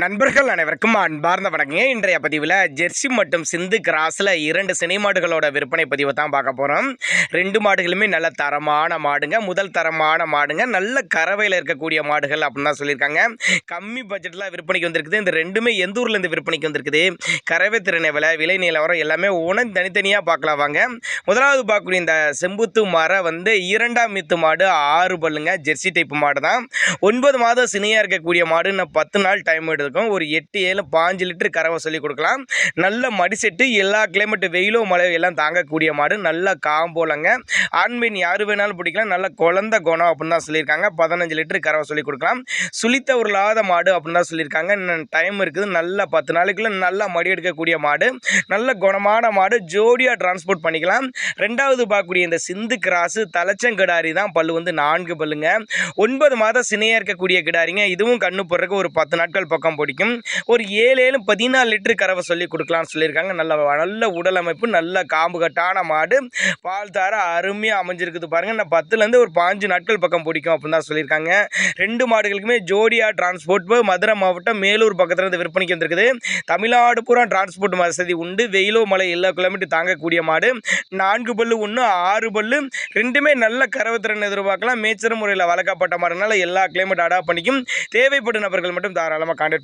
நண்பர்கள் அனைவருக்கும் அன்பார்ந்த வணக்கங்க. இன்றைய பதிவில் ஜெர்சி மற்றும் சிந்து கிராஸில் இரண்டு சினை மாடுகளோட விற்பனை பதிவை தான் பார்க்க போகிறோம் ரெண்டு மாடுகளுமே நல்ல தரமான மாடுங்க. முதல் தரமான மாடுங்க. நல்ல கறவையில் இருக்கக்கூடிய மாடுகள் அப்படின்னு தான் சொல்லியிருக்காங்க. கம்மி பட்ஜெட்டில் விற்பனைக்கு வந்திருக்குது. இந்த ரெண்டுமே எந்த ஊர்லேருந்து விற்பனைக்கு வந்திருக்குது? கறவை திறனை விலை விலை நிலவரம் எல்லாமே உணவு தனித்தனியாக பார்க்கலாம் வாங்க. முதலாவது பார்க்கக்கூடிய இந்த செம்புத்து மர வந்து இரண்டாம் மித்து மாடு ஆறு பல்லுங்க. ஜெர்சி டைப் மாடு தான். ஒன்பது மாதம் சினையாக இருக்கக்கூடிய மாடு இன்னும் பத்து நாள் டைம் இருக்கும் ஒரு எட்டு ஏழு பாஞ்சு லிட்டர் கறவை சொல்லி கொடுக்கலாம். நல்ல மடிசெட்டு எல்லா கிளைமேட் வெயிலோ மழை எல்லாம் தாங்கக்கூடிய மாடு. நல்ல காம்போலங்க. ஆண்மீன் யார் வேணாலும் பிடிக்கலாம். நல்ல குழந்த குணம் அப்படின்னு தான் சொல்லியிருக்காங்க. பதினஞ்சு லிட்டர் கறவை சொல்லி கொடுக்கலாம். சுளித்த உருளாத மாடு அப்படின்னு தான் சொல்லியிருக்காங்க. டைம் இருக்குது. நல்ல பத்து நாளைக்குள்ள நல்லா மடி எடுக்கக்கூடிய மாடு. நல்ல குணமான மாடு. ஜோடியாக டிரான்ஸ்போர்ட் பண்ணிக்கலாம். ரெண்டாவது பார்க்கக்கூடிய இந்த சிந்து கிராஸு தலைச்சங்கிடாரி தான் பல்லு வந்து நான்கு பல்லுங்க. ஒன்பது மாதம் சினையாக இருக்கக்கூடிய கிடாரிங்க. இதுவும் கண்ணு போடுறதுக்கு ஒரு பத்து நாட்கள் பக்கம் பிடிக்கும். ஒரு ஏழு ஏழு பதினாலு லிட்டரு கறவை சொல்லி கொடுக்கலாம்னு சொல்லியிருக்காங்க. நல்ல நல்ல உடல் அமைப்பு நல்ல காம்பு கட்டான மாடு. பால் தார அருமையாக அமைஞ்சிருக்குது பாருங்கள் நான் பத்துலேருந்து ஒரு பாஞ்சு நாட்கள் பக்கம் பிடிக்கும் அப்படின்னு தான் சொல்லியிருக்காங்க. ரெண்டு மாடுகளுக்குமே ஜோடியாக டிரான்ஸ்போர்ட் மதுரை மாவட்டம் மேலூர் பக்கத்தில் இருந்து விற்பனைக்கு வந்திருக்குது. தமிழ்நாடு பூரா டிரான்ஸ்போர்ட் வசதி உண்டு. வெயிலோ மலை எல்லா கிலோமீட்டர் தாங்கக்கூடிய மாடு. நான்கு பல்லு ஒன்று ஆறு பல்லு. ரெண்டுமே நல்ல கறவுத்திறன் எதிர்பார்க்கலாம். மேய்ச்சல் முறையில் வளர்க்கப்பட்ட மாடுனால எல்லா கிளைமேட் அடாப்ட் பண்ணிக்கும். தேவைப்படும் நபர்கள் மட்டும் தாராளமாக கான்டாக்ட்